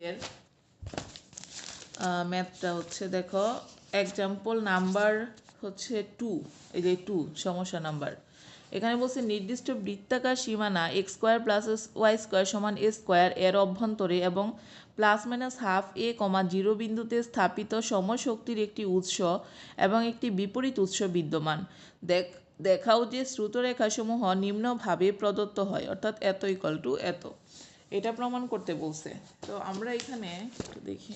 এর ম্যাথটা হচ্ছে দেখো এক্সাম্পল নাম্বার হচ্ছে টু এই যে টু সমস্যা নাম্বার এখানে বলছে নির্দিষ্ট বৃত্তাকার সীমানা x square plus y square সমান এ স্কোয়ার এর অভ্যন্তরে এবং plus minus half a comma zero বিন্দুতে স্থাপিত সমশক্তির একটি উৎস এবং একটি বিপরীত উৎস বিদ্যমান। দেখ, দেখাও যে শ্রুতরেখাসমূহ নিম্নভাবে প্রদত্ত হয়, অর্থাৎ এত ইকাল টু এত। এটা প্রমাণ করতে বলছে। তো আমরা এখানে একটু দেখি।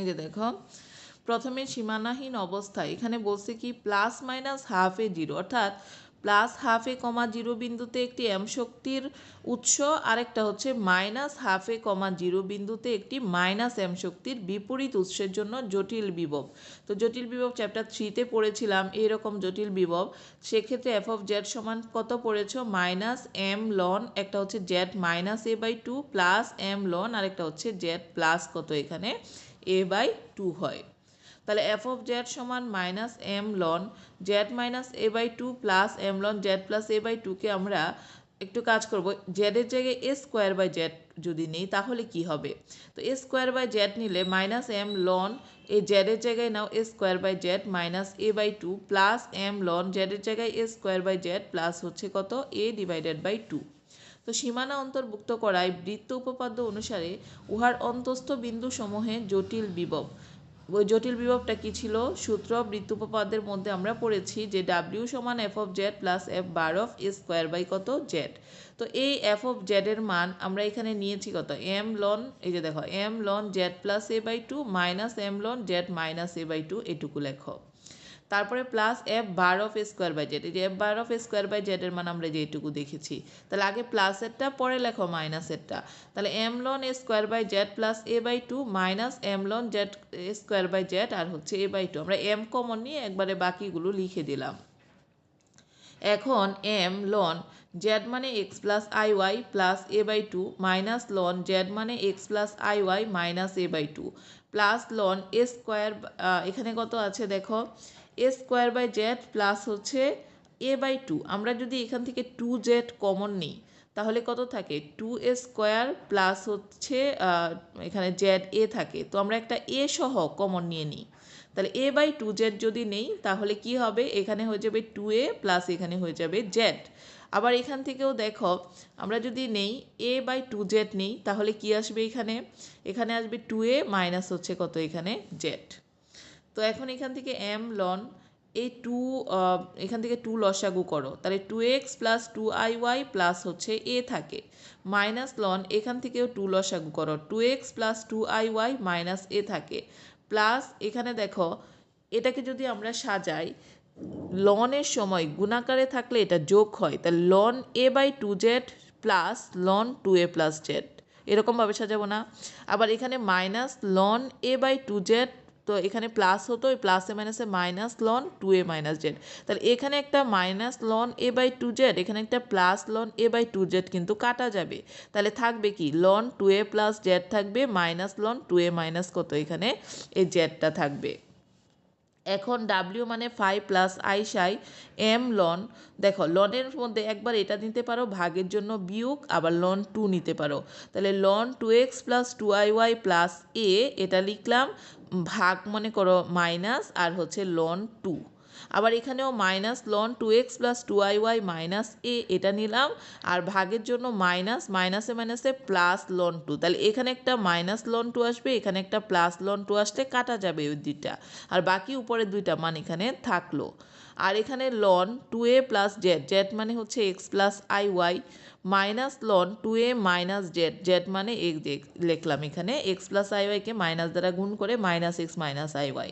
এই যে দেখো, প্রথমে সীমানাহীন অবস্থা। এখানে বলছে কি plus minus half a zero অর্থাৎ প্লাস হাফ কমা জিরো বিন্দুতে একটি এম শক্তির উৎস, আরেকটা হচ্ছে মাইনাস হাফ কমা জিরো বিন্দুতে একটি মাইনাস এম শক্তির বিপরীত উৎসের জন্য জটিল বিভব। তো জটিল বিভব চ্যাপ্টার থ্রিতে পড়েছিলাম এইরকম জটিল বিভব। সেক্ষেত্রে এফ অফ জেড সমান কত পড়েছো? মাইনাস এম লন একটা হচ্ছে Z minus A by two plus M লন আরেকটা হচ্ছে জেড প্লাস কত এখানে? এ বাই টু হয়। তাহলে এফ অফ জেড সমান minus m ln z minus a by two plus m ln z plus a by টুকে আমরা একটু কাজ করব। জেডের জায়গায় এ স্কোয়ার বাই জেড যদি নেই, তাহলে কি হবে? তো এ স্কোয়ার বাই জেড নিলে মাইনাস এম লন এ জেডের জায়গায় নাও a square by z minus a by two plus m ln জেডের জায়গায় a square by z plus হচ্ছে কত? এ ডিভাইডেড বাই টু তো সীমানা অন্তর্ভুক্ত করায় বৃত্ত উপপাদ্য অনুসারে উহার অন্তস্থ বিন্দু সমূহে জটিল বিভব। জটিল বিভবটা কী ছিল? সূত্র বৃত্ত উপপাদ্যের মধ্যে আমরা পড়েছি যে ডাব্লিউ সমান f of z plus f bar of square by কত? জেড তো এই এফ অফ জেড এর মান আমরা এখানে নিয়েছি কত? এম লন এই যে দেখো m ln z plus a by two minus m ln z minus a by two এটুকু লেখো। তারপরে plus f bar of square by z এই যে f bar of square by জেডের মান আমরা যেটুকু দেখেছি, তাহলে আগে প্লাসেরটা পরে লেখো মাইনাসেরটা তাহলে m ln a square by z plus a by two minus m ln z square by z আর হচ্ছে এ বাই টু আমরা এম কমন নিয়ে একবারে বাকিগুলো লিখে দিলাম। এখন এম লন জেড মানে x plus i y plus a by two minus ln z মানে x plus i y minus a by two plus ln a square এখানে কত আছে দেখো? A square by z plus হচ্ছে a by two আমরা যদি এখান থেকে টু জেড কমন নিই, তাহলে কত থাকে? টু এ স্কোয়ার প্লাস হচ্ছে এখানে জেড এ থাকে। তো আমরা একটা এ সহ কমন নিয়ে নিই। তাহলে এ বাই টু জেড যদি নেই, তাহলে কি হবে? এখানে হয়ে যাবে টু এ প্লাস এখানে হয়ে যাবে জেড আবার এখান থেকেও দেখো, আমরা যদি নেই এ বাই টু জেড নেই, তাহলে কি আসবে এখানে? এখানে আসবে টু এ মাইনাস হচ্ছে কত এখানে? জেড তো এখন এখান থেকে এম লন এই টু এখান থেকে টু লসাগু করো। তাহলে two x plus two i y plus হচ্ছে এ থাকে। মাইনাস লন এখান থেকেও টু লসাগু করো। Two x plus two i y minus a থাকে। প্লাস এখানে দেখো, এটাকে যদি আমরা সাজাই লনের সময় গুণাকারে থাকলে এটা যোগ হয়। তাহলে ln a by two z plus ln two a plus z এরকমভাবে সাজাবো না। আবার এখানে minus ln a by two z তো এখানে প্লাস হতো ওই প্লাসে মাইনাসে minus ln two a minus z তাহলে এখানে একটা minus ln a by two z এখানে একটা plus ln a by two z কিন্তু কাটা যাবে। তাহলে থাকবে কি? Ln two a plus z থাকবে minus ln two a minus কত এখানে? এই জেডটা থাকবে। এখন ডাব্লিউ মানে phi plus i psi m ln দেখো, লনের মধ্যে একবার এটা নিতে পারো, ভাগের জন্য বিয়োগ, আবার লন টু নিতে পারো। তাহলে ln two x plus two i y plus a এটা লিখলাম, ভাগ মনে করো মাইনাস আর হচ্ছে লন টু আবার এখানেও minus ln two x plus two i y minus a এটা নিলাম, আর ভাগের জন্য মাইনাস মাইনাসে মাইনাসে প্লাস লন টু তাহলে এখানে একটা মাইনাস লন টু আসবে, এখানে একটা প্লাস লন টু আসলে কাটা যাবে ওই দুইটা আর বাকি উপরে দুইটা মান এখানে থাকল। আর এখানে ln two a plus z z মানে হচ্ছে x plus i y minus ln two a minus z z মানে লিখলাম এখানে এক্স প্লাস আই ওয়াইকে মাইনাস দ্বারা গুণ করে minus x minus i y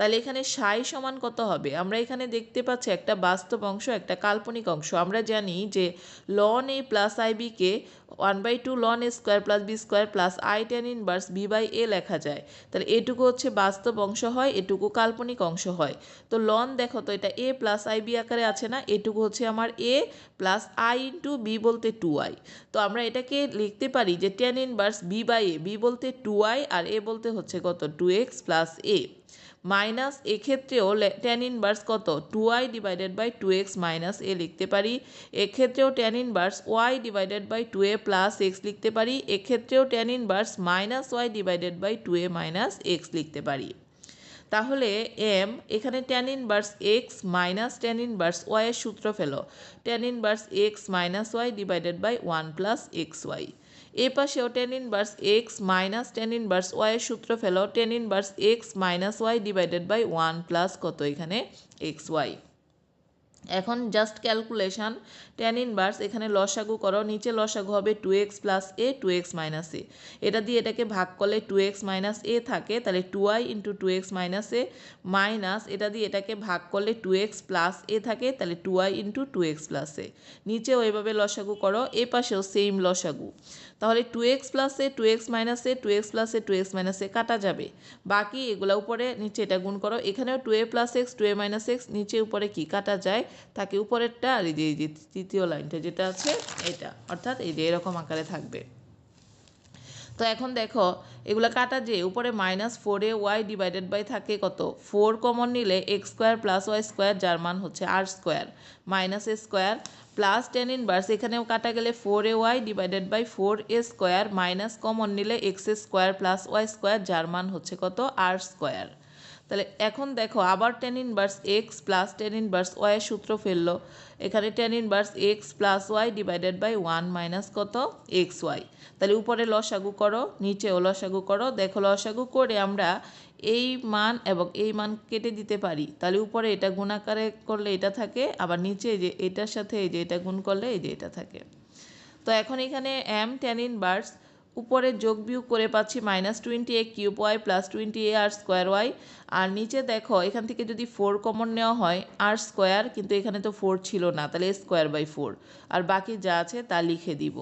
তাহলে এখানে সাই সমান কত হবে? আমরা এখানে দেখতে পাচ্ছি একটা বাস্তব অংশ, একটা কাল্পনিক অংশ। আমরা জানি যে ln a plus i bike one by two ln a square plus b square plus i tan inverse b by a লেখা যায়। তাহলে এটুকু হচ্ছে বাস্তব অংশ হয়, এটুকু কাল্পনিক অংশ হয়। তো লন দেখো তো এটা এ প্লাস আই বি আকারে আছে না, এটুকু হচ্ছে আমার a plus i into b বলতে টু আই তো আমরা এটাকে লিখতে পারি যে tan inverse b by a b বলতে টু আই আর এ বলতে হচ্ছে কত? Two x plus a minus এক্ষেত্রেও ট্যান ইনভার্স কত? Two y divided by two x minus a লিখতে পারি। এক্ষেত্রেও tan inverse y divided by two a plus x লিখতে পারি, এক্ষেত্রেও tan inverse minus y divided by two a minus x লিখতে পারি। তাহলে এম এখানে tan inverse x minus tan inverse y এর সূত্র ফেলো। Tan inverse x minus y divided by one plus x y a পাশেও tan inverse x minus tan inverse y এর সূত্র ফেলো। Tan inverse x minus y divided by one plus কত এখানে? X y এখন just calculation tan inverse এখানে লসাগু করো নিচে লসাগু হবে two x plus a two x minus a এটা দিয়ে এটাকে ভাগ করলে টু এক্স মাইনাস এ থাকে তাহলে two i into two x minus a minus এটা দিয়ে এটাকে ভাগ করলে টু এক্স প্লাস এ থাকে তাহলে two i into two x plus a নিচেও এভাবে লসাগু করো এ পাশেও সেম লসাগু তাহলে two x plus a two x minus a two x plus a two x minus a কাটা যাবে বাকি এগুলো উপরে নিচে এটা গুণ করো এখানেও two a plus x two a minus x নিচে উপরে কি কাটা যায় তাকে উপরেরটা আর এই যে এই যে তৃতীয় লাইনটা যেটা আছে, এটা। অর্থাৎ এই যে এরকম আকারে থাকবে। তো এখন দেখো, এগুলো কাটা যে, উপরে minus four a y divided by থাকে কত? ফোর কমন নিলে x square plus y square যার মান হচ্ছে r square minus a square plus tan inverse এখানেও কাটা গেলে four a y divided by four a square minus common নিলে x square plus y square যার মান হচ্ছে কত? আর স্কোয়ার তাহলে এখন দেখো, আবার tan inverse x plus tan inverse ওয়াইয়ের সূত্র ফেলল। এখানে tan inverse x plus y divided by one minus কত? এক্স ওয়াই তাহলে উপরে লসাগু করো, নিচেও লসাগু করো। দেখো, লসাগু করে আমরা এই মান এবং এই মান কেটে দিতে পারি। তাহলে উপরে এটা গুণাকারে করলে এটা থাকে, আবার নিচে যে এটার সাথে এই যে এটা গুণ করলে এই যে এটা থাকে। তো এখন এখানে এম টেন ইনভার্স উপরে যোগ বিয়োগ করে পাচ্ছি minus twenty a cube y plus twenty a r square y আর নিচে দেখো, এখান থেকে যদি ফোর কমন নেওয়া হয় আর স্কোয়ার কিন্তু এখানে তো ফোর ছিল না, তাহলে স্কোয়ার বাই ফোর আর বাকি যা আছে তা লিখে দিব।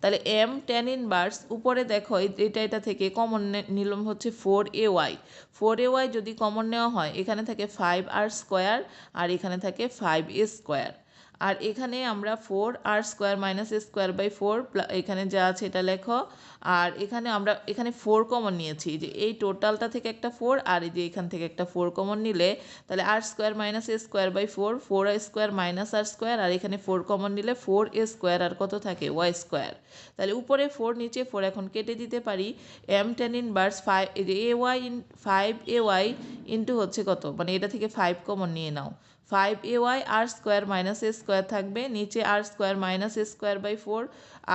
তাহলে এম টেন ইনভার্স উপরে দেখো এটা এটা থেকে কমন নিলাম হচ্ছে four a y four a y যদি কমন নেওয়া হয়, এখানে থাকে ফাইভ আর স্কোয়ার আর এখানে থাকে ফাইভ এ স্কোয়ার আর এখানে আমরা four r square minus square by four এখানে যা আছে এটা লেখো। আর এখানে আমরা, এখানে ফোর কমন নিয়েছি। যে এই টোটালটা থেকে একটা ফোর আর এই যে এখান থেকে একটা ফোর কমন নিলে, তাহলে r square minus a square by four four r square minus r square আর এখানে ফোর কমন নিলে ফোর এ স্কোয়ার আর কত থাকে? ওয়াই স্কোয়ার তাহলে উপরে ফোর নিচে ফোর এখন কেটে দিতে পারি। M tan inverse five a y in five a y into হচ্ছে কত? মানে এটা থেকে ফাইভ কমন নিয়ে নাও। Five a y r square minus a square থাকবে, নিচে r square minus a square by four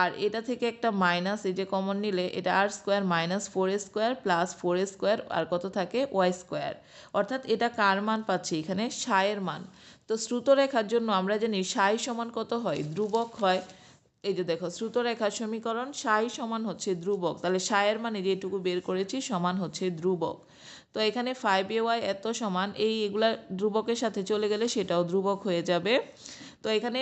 আর এটা থেকে একটা মাইনাস এই যে কমন নিলে, এটা r square minus four square plus four square আর কত থাকে? ওয়াই স্কোয়ার অর্থাৎ এটা কার মান পাচ্ছি? এখানে সায়ের মান। তো শ্রুতরেখার জন্য আমরা জানি সাই সমান কত হয়? ধ্রুবক হয় এই যে দেখো, শ্রুতরেখার সমীকরণ সাই সমান হচ্ছে ধ্রুবক। তাহলে সায়ের মানে যেটুকু বের করেছি সমান হচ্ছে ধ্রুবক। তো এখানে ফাইভ এ ওয়াই এত সমান, এই এগুলা ধ্রুবকের সাথে চলে গেলে সেটাও ধ্রুবক হয়ে যাবে। তো এখানে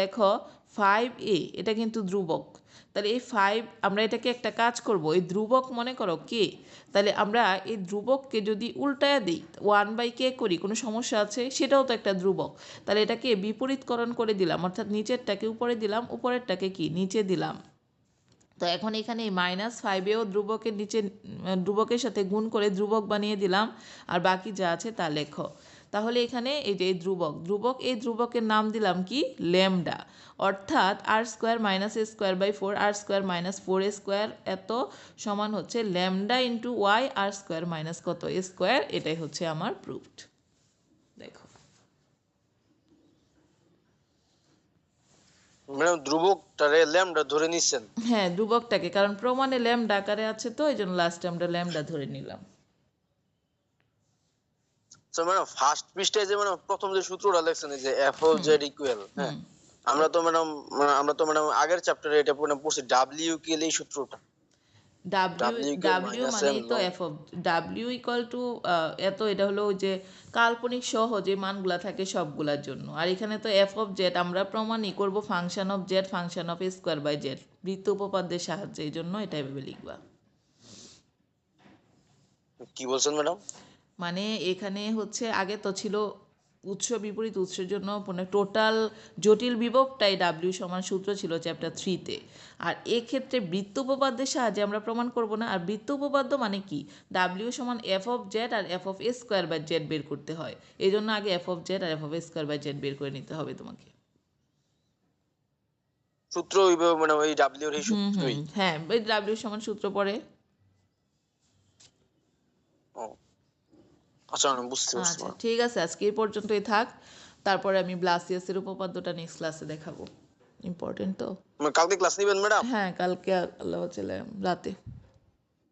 দেখো ফাইভ এ এটা কিন্তু ধ্রুবক। তাহলে এই ফাইভ আমরা এটাকে একটা কাজ করব, এই ধ্রুবক মনে করো কে তাহলে আমরা এই ধ্রুবককে যদি উল্টায় দিই ওয়ান বাই কে করি, কোনো সমস্যা আছে? সেটাও তো একটা ধ্রুবক। তাহলে এটাকে বিপরীতকরণ করে দিলাম, অর্থাৎ নিচেরটাকে উপরে দিলাম, উপরেরটাকে কি? নিচে দিলাম। তো এখন এখানে এই মাইনাস ফাইভেও ধ্রুবকের নিচে, ধ্রুবকের সাথে গুণ করে ধ্রুবক বানিয়ে দিলাম, আর বাকি যা আছে তা লেখো। তাহলে এখানে এই যে ধ্রুবক ধ্রুবক এই ধ্রুবকের নাম দিলাম কি? ল্যামডা। অর্থাৎ r square minus a square by four r square minus four a square এত সমান হচ্ছে lambda into y r square minus কত? এ স্কোয়ার এটাই হচ্ছে আমার প্রুফড। দেখো। ম্যাডাম ধ্রুবকটারে ল্যামডা ধরে হ্যাঁ ধ্রুবকটাকে কারণ প্রমাণে ল্যামডা আকারে আছে তো এই জন্য লাস্টে আমরা ল্যামডা ধরে নিলাম। তো ম্যাডাম ফার্স্ট পৃষ্ঠায় যে ম্যাডাম প্রথম যে সূত্রটা লেখছেন যে এফ ও জেড ইকুয়াল হ্যাঁ? আমরা তো ম্যাডাম আমরা তো ম্যাডাম আগের চ্যাপ্টারে এটা পড়ে পড়ছি ডাব্লিউ কে এই সূত্রটা? ডাব্লিউ ডাব্লিউ minus তো F of W equal to এত এটা হলো যে কাল্পনিক সহ যে মানগুলা থাকে সবগুলার জন্য। আর এখানে তো এফ অফ জেড আমরা প্রমাণই করব function of z function of square by z বৃত্ত উপপাদ্যের সাহায্যে এই জন্য এটা ভেবে লিখবা। কি বলছেন ম্যাডাম মানে এখানে হচ্ছে আগে তো ছিল উৎস বিপরীত উৎসের জন্য মানে টোটাল জটিল বিভবটাই ডাব্লিউ সমান সূত্র ছিল চ্যাপ্টার থ্রিতে আর এক্ষেত্রে বৃত্ত উপপাদ্যের সাহায্যে আমরা প্রমাণ করব না। আর বৃত্ত উপপাদ্য মানে কি? ডাব্লিউ সমান f of z R f of a square by z বের করতে হয়। এই জন্য আগে f of z R f of a square by z বের করে নিতে হবে তোমাকে। সূত্র মানে ওই ডাব্লিউ এর সূত্রই। হ্যাঁ ওই ডাব্লিউ সমান সূত্র পড়ে আচ্ছা বুঝতে পারছি আচ্ছা ঠিক আছে আজকে এই পর্যন্তই থাক। তারপরে আমি ব্লাসিয়াসের উপপাদ্যটা নেক্সট ক্লাসে দেখাবো। ইম্পর্টেন্ট তো? কালকে ক্লাস নেবেন ম্যাডাম হ্যাঁ কালকে আল্লাহ চলে রাতে।